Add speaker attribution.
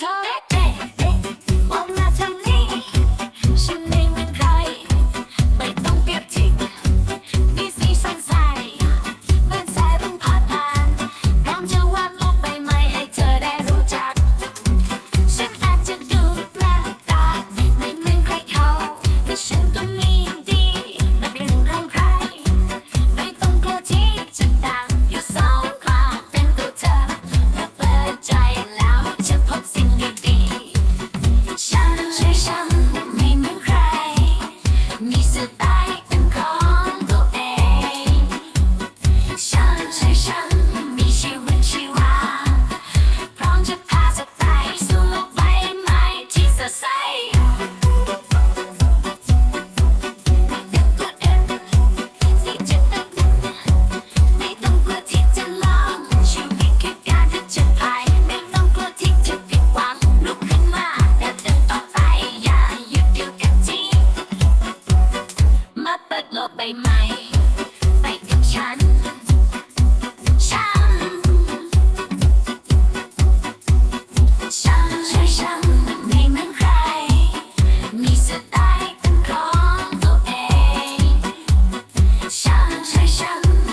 Speaker 1: เธอเอ๊ ฉัน ฉัน ฉันฉันไม่มืใคร มีสไตล์เป็นของตัวเอง ฉันใช่ฉัน